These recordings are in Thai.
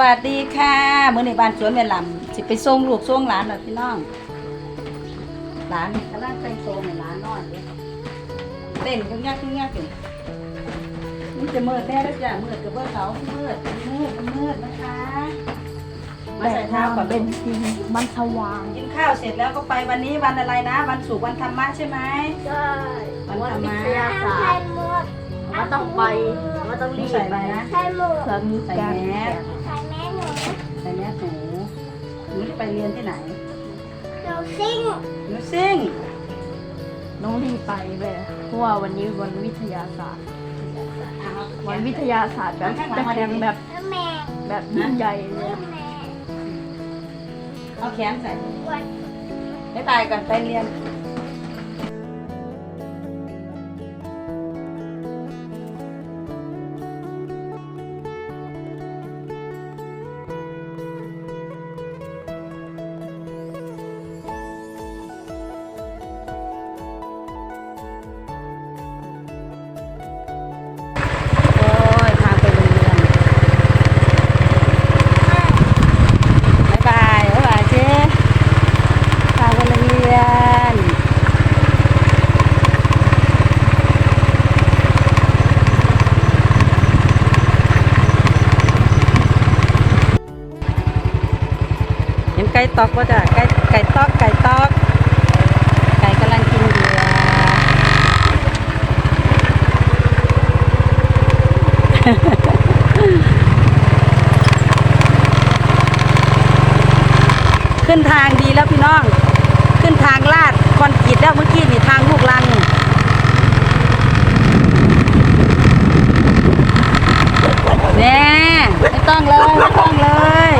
วัสดีค่ะมื้อในบ้านสวนแม่ลำสิไปส่งลูกส่งหลานน่ะพี่น้องหลานกำลังแต่งตัวให้หลานนอนอยู่เต้นยุ่งยากยุ่งยากอยู่มันจะมืดแน่แล้วจ้ะมืดกับเบอร์เขามืดมืดมืดนะคะ มาใส่เท้าก่อนเป็เป็นนจริงมันสว่างกินข้าวเสร็จแล้วก็ไปวันนี้วันอะไรนะ วันศุกร์วันธรรมะใช่ไหมใช่วันวันธรรมะวิทยาศาสตร์ว่าต้องไปว่าต้องรีบใส่อะไรนะใส่หมวกเพื่อมีใส่การแมสใส่แม่หนู ใส่แมสหนูหนูจะไปเรียนที่ไหนเราซิ่งหนูซิ่งน้องรีบไปเลยเพราะว่าวันนี้วันวิทยาศาสตร์ วันวิทยาศาสตร์แบบจะแข่งแบบแล้วแม่แบบยิ่งใหญ่เลยแล้วอะแม่เอาแขนใส่วันไม่ตายก่อนไปเรียน ตอกป่ะจ้ะไก่ไก่ตอกไก่ตอก ไก่กำลังกินเหยื่อขึ้นทางดีแล้วพี่น้อง ขึ้นทางลาดคอนกรีตแล้วเมื่อกี้นี่ทางลูกลังแน่ไม่ต้องเลย ไม่ต้องเลย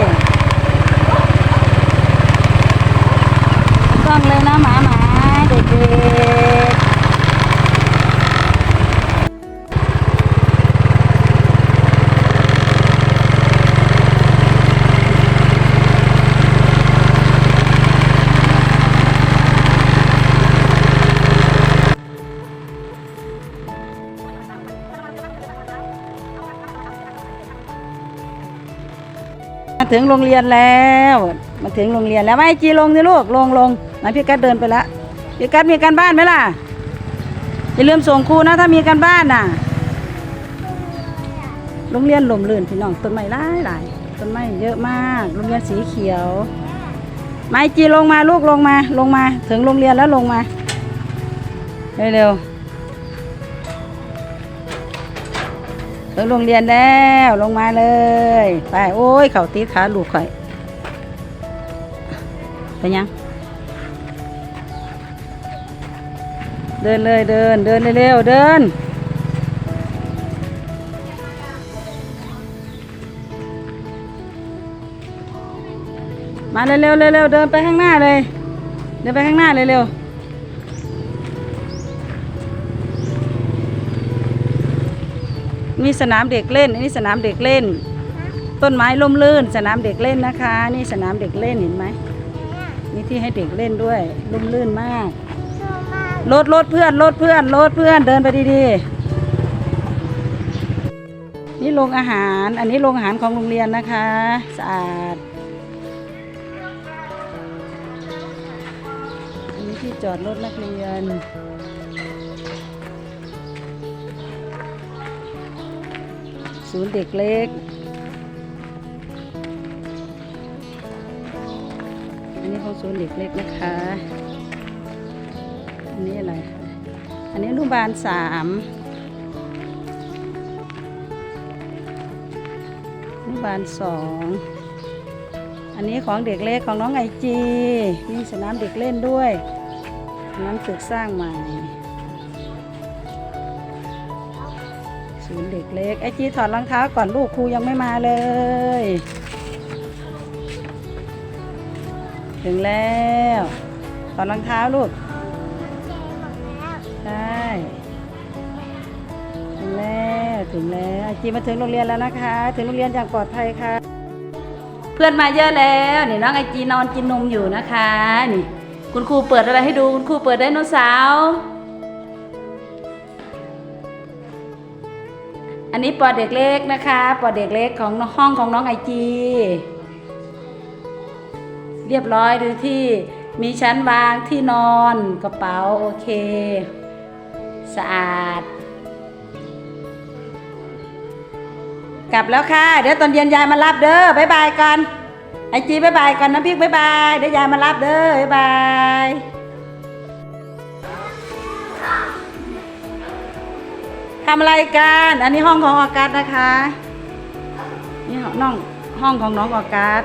ไม่ต้องเลยนะหมาหมาเด็กๆ มาถึงโรงเรียนแล้ว มาถึงโรงเรียนแล้วไม่จีลงนี่ลูก ลงลงไหนพี่กัดเดินไปและ พี่กัดมีการบ้านไหมล่ะ อย่าลืมส่งครูนะถ้ามีการบ้านน่ะ โรงเรียนลมลื่นพี่น้องต้นไม้หลายหลายต้นไม้เยอะมาก โรงเรียนสีเขียว ไม้จีลงมาลูกลงมา ลงมา ถึงโรงเรียนแล้วลงมาเร็วๆถึงโรงเรียนแล้วลงมาเลย ไป โอ้ย เขาตีขาลูกข่อยไปยัง เดินเลยเดินเดินเร็วเดิน มาเร็วๆเร็วเดินไปข้างหน้าเลย เดินไปข้างหน้าเลยเร็วมีสนามเด็กเล่นอันนี้สนามเด็กเล่น ต้นไม้ล่มลื่น สนามเด็กเล่นนะคะ นี่สนามเด็กเล่นเห็นไหมมีที่ให้เด็กเล่นด้วยล่มลื่นมาก รถรถเพื่อนรถเพื่อนรถเพื่อนเดินไปดีๆ นี่โรงอาหาร อันนี้โรงอาหารของโรงเรียนนะคะสะอาด อันนี้ที่จอดรถนักเรียนศูนย์เด็กเล็ก อันนี้ของศูนย์เด็กเล็กนะคะ อันนี้อะไรอันนี้อนุบาลสามอนุบาลสองอันนี้ของเด็กเล็กของน้องไอจีมีสนามเด็กเล่นด้วยอันนั้นตึกสร้างใหม่ศูนย์เด็กเล็กไอจีถอดรองเท้าก่อนลูกครูยังไม่มาเลย ถึงแล้วถอดรองเท้าลูก ถึงแล้วอาจีมาถึงโรงเรียนแล้วนะคะ ถึงโรงเรียนอย่างปลอดภัยค่ะ เพื่อนมาเยอะแล้วนี่น้องไอจีนอนกินนมอยู่นะคะนี่คุณครูเปิดอะไรให้ดูคุณครูเปิดไดโนเสาร์อันนี้ปอเด็กเล็กนะคะปอเด็กเล็กของห้องของน้องไอจีเรียบร้อยดูที่มีชั้นวางที่นอนกระเป๋าโอเค สะอาด กลับแล้วค่ะ เดี๋ยวตอนเย็นยายมารับเด้อบายบายกันไอจีบายบายกันน้ำพริกบายบายเดี๋ยวยายมารับเด้อบายบายทำอะไรกันอันนี้ห้องของออกัสนะคะนี่ห้องน้องห้องของน้องออกัส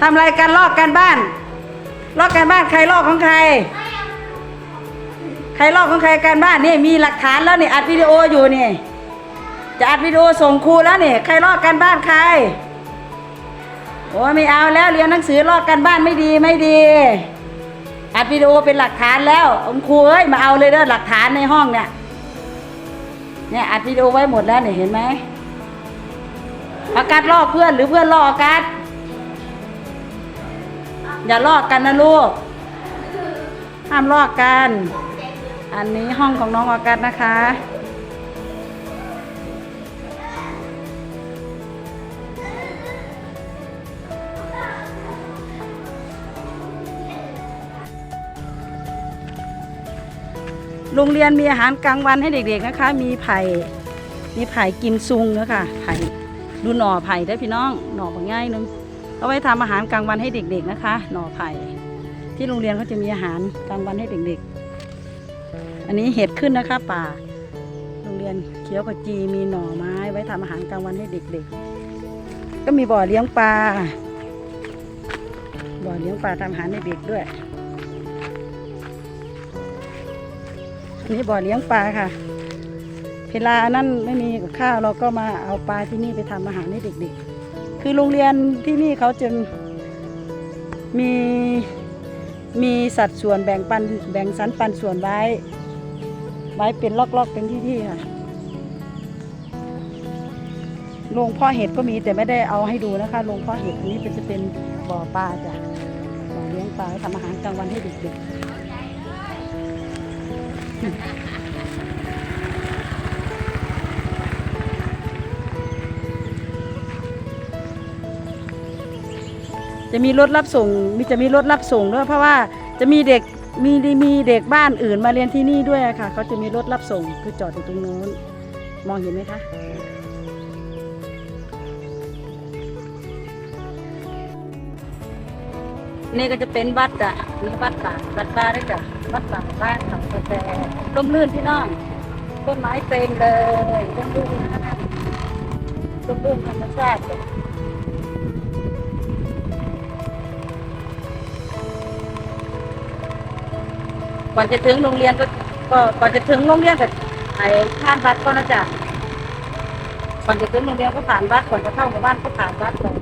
ทำอะไรกันลอกกันบ้านลอกกันบ้านใครลอกของใคร ใครลอกของใครกันบ้านนี่มีหลักฐานแล้วนี่อัดวิดีโออยู่นี่ จะอัดวิดีโอส่งครูแล้วนี่ใครลอกกันบ้านใครโอ้ยไม่เอาแล้วเรียนหนังสือลอกกันบ้านไม่ดีไม่ดี อัดวิดีโอเป็นหลักฐานแล้วคุณครูเอ้ยมาเอาเลยเด้อหลักฐานในห้องเนี่ยเนี่ยอัดวิดีโอไว้หมดแล้วเนี่ยเห็นไหมอากาศลอกเพื่อนหรือเพื่อนลอกอากาศอย่าลอกกันนะลูกห้ามลอกกัน อันนี้ห้องของน้องออกัสนะคะ โรงเรียนมีอาหารกลางวันให้เด็กๆนะคะ มีไผ่ มีไผ่กิมซุงนะคะไผ่ดูหน่อไผ่ได้พี่น้อง หน่อบางง่ายนึงเอาไว้ทำอาหารกลางวันให้เด็ก ๆนะคะ หน่อไผ่ ที่โรงเรียนเขาจะมีอาหารกลางวันให้เด็กๆ อันนี้เห็ดขึ้นนะคะป่า โรงเรียนเขียวกะจีมีหน่อไม้ ไว้ทำอาหารกลางวันให้เด็ก ๆ ก็มีบ่อเลี้ยงปลา บ่อเลี้ยงปลาทำอาหารให้เด็กด้วย นนี้บ่อเลี้ยงปลาค่ะเวลานั่นไม่มีกับข้าวเราก็มาเอาปลาที่นี่ไปทำอาหารให้เด็กๆ คือโรงเรียนที่นี่เขาจะมีมีสัดส่วนแบ่งปันแบ่งสรรปันส่วนไว้ ไว้เป็นล็อกๆเป็นที่ๆค่ะโรงพ่อเห็ดก็มีแต่ไม่ได้เอาให้ดูนะคะโรงพ่อเห็ดอันนี้เป็นจะเป็นบ่อปลาจ้ะบ่อเลี้ยงปลาทำอาหารกลางวันให้เด็กๆ จะมีรถรับส่งมีจะมีรถรับส่งด้วยเพราะว่าจะมีเด็กมีมีเด็กบ้านอื่นมาเรียนที่นี่ด้วยค่ะเขาจะมีรถรับส่งคือจอดอยู่ตรงนู้น มองเห็นไหมคะนี่ก็จะเป็นวัดอะนี่วัดป่าวัดป่าได้จ้ะ วัดป่าบ้านเขากาแฟร่มรื่นพี่น้องต้นไม้เต็มเลยร่มรื่นนะร่มรื่นธรรมชาติก่อนจะถึงโรงเรียนก็ก็ก่อนจะถึงโรงเรียนก็ไอ้ผ่านวัดก็นะจ๊ะก่อนจะถึงโรงเรียนก็ผ่านวัดก่อนจะเข้าหมู่บ้านก็ผ่านวัดก่อน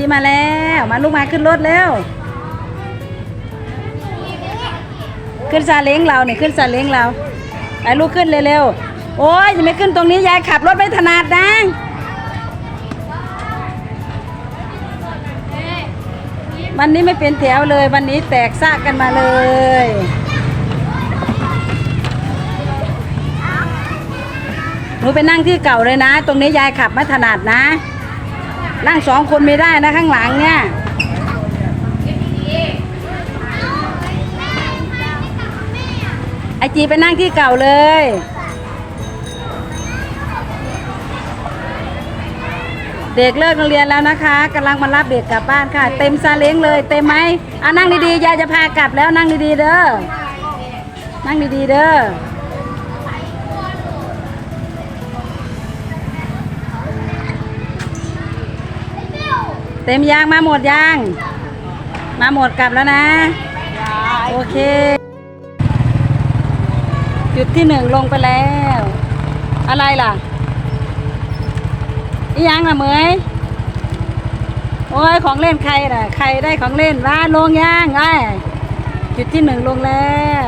ีมาแล้ว มาลูกมาขึ้นรถแล้ว ขึ้นซาเล้งเราเนี่ยขึ้นซาเล้งเราไปลูกขึ้นเร็วๆโอ้ยย่าไม่ขึ้นตรงนี้ยายขับรถไม่ถนัดนะวันนี้ไม่เป็นแถวเลยวันนี้แตกซากกันมาเลยหนูไปนั่งที่เก่าเลยนะ ตรงนี้ยายขับไม่ถนัดนะ นั่งสองคนไม่ได้นะข้างหลังเนี่ย ไอจีไปนั่งที่เก่าเลยเด็กเลิกโรงเรียนแล้วนะคะกำลังมารับเด็กกลับบ้านค่ะ เต็มซาเล้งเลย เต็มไหมอะนั่งดีๆยายจะพากลับแล้วนั่งดีๆเด้อนั่งดีๆเด้อ ต็มยางมาหมดยาง มาหมดกลับแล้วนะ โอเค จุดที่หนึ่งลงไปแล้ว อะไรล่ะ อียังล่ะเมยโอ้ยของเล่นใครน่ะ ใครได้ของเล่นว่าลงยางไอ้จุดที่หนึ่งลงแล้ว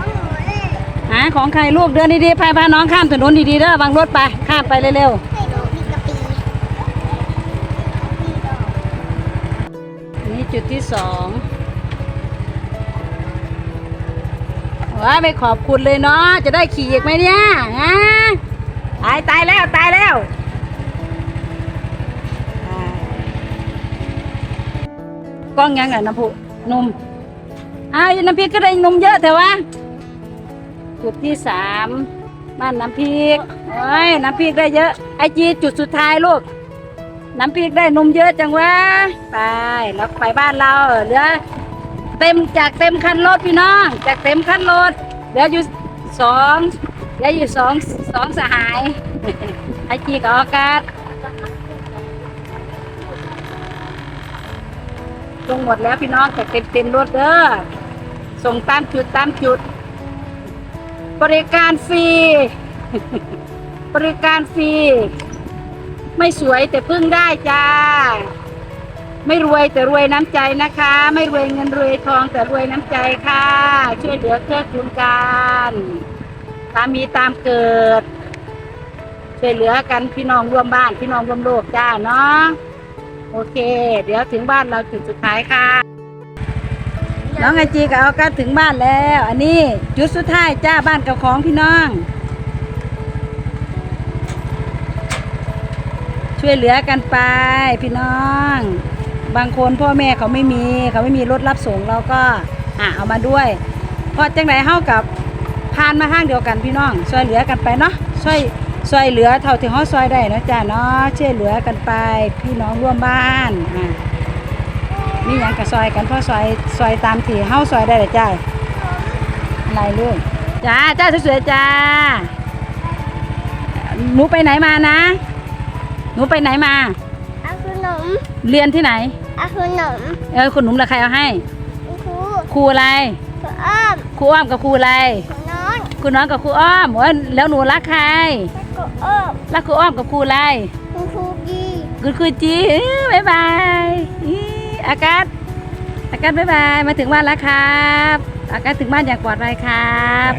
องหาของใครลูกเดินดีๆพาพาน้องข้ามถนนดีๆเด้อวางรถไป ข้ามไปเร็วให้หนูมีกะปิมีดอก ๆอั นนี้จุดที่สองว้าไม่ขอบคุณเลยเนาะจะได้ขี่อีกไหมเนี่ยฮะตายตายแล้วตายแล้วกล้องยังไงน้ำพุนมอ้าวน้ำพริกก็ได้นมเยอะแต่ว่าจุดที่สามบ้านน้ำพริกโอ้ยน้ำพริกได้เยอะไอจีจุดสุดท้ายลูก น้ำพริกได้นมเยอะจังวะไปแล้วไปบ้านเราเหลือเต็มจากเต็มคันรถพี่น้อง จากเต็มคันรถเหลืออยู่สองเหลืออยู่สองสองสหายไอจีกับอากาศลงหมดแล้วพี่น้องจากเต็มเต็มรถเด้อส่งตามจุดตามจุด บริการฟรีบริการฟรี ไม่สวยแต่พึ่งได้จ้า ไม่รวยแต่รวยน้ำใจนะคะ ไม่รวยเงินรวยทองแต่รวยน้ำใจค่ะ ช่วยเหลือเกื้อกูลกันตามมีตามเกิด ช่วยเหลือกันพี่น้องร่วมบ้านพี่น้องร่วมโลกจ้าเนาะโอเค เดี๋ยวถึงบ้านเราจุดสุดท้ายค่ะ น้องไอจีกับเอากัสถึงบ้านแล้ว อันนี้จุดสุดท้ายจ้าบ้านกับของพี่น้อง ช่วยเหลือกันไป พี่น้อง บางคนพ่อแม่เขาไม่มี เขาไม่มีรถรับส่งเราก็อะเอามาด้วยเพราะจังไรเฮากับพานมาห้างเดียวกันพี่น้อง ช่วยเหลือกันไปเนาะช่วยช่วยเหลือเท่าที่เฮาช่วยได้นะจ้าเนาะช่วยเหลือกันไป พี่น้องร่วมบ้านอะนี่ยังกับซอยกันเพราะซอยซอยตามที่เฮาซอยได้เลยจ้าอะไรลูกจ้าจ้าสวยๆจ้าหนูไปไหนมานะ นูไปไหนมา เอาขนมเรียนที่ไหน เอาขนมเออคุณหนุ่มละใครเอาให้ ครูครูอะไร ครูอ้อมครูอ้อมกับครูอะไร ครูน้องครูน้องกับครูอ้อมโอ้ยแล้วหนูรักใคร และครูอ้อมรักครูอ้อมกับครูอะไร คุณครูดีคุณครูจีเอ้ยบ๊ายบายอีอากาศ อากาศบ๊ายบาย มาถึงบ้านแล้วครับ อากาศถึงบ้านอย่างปลอดภัยครับ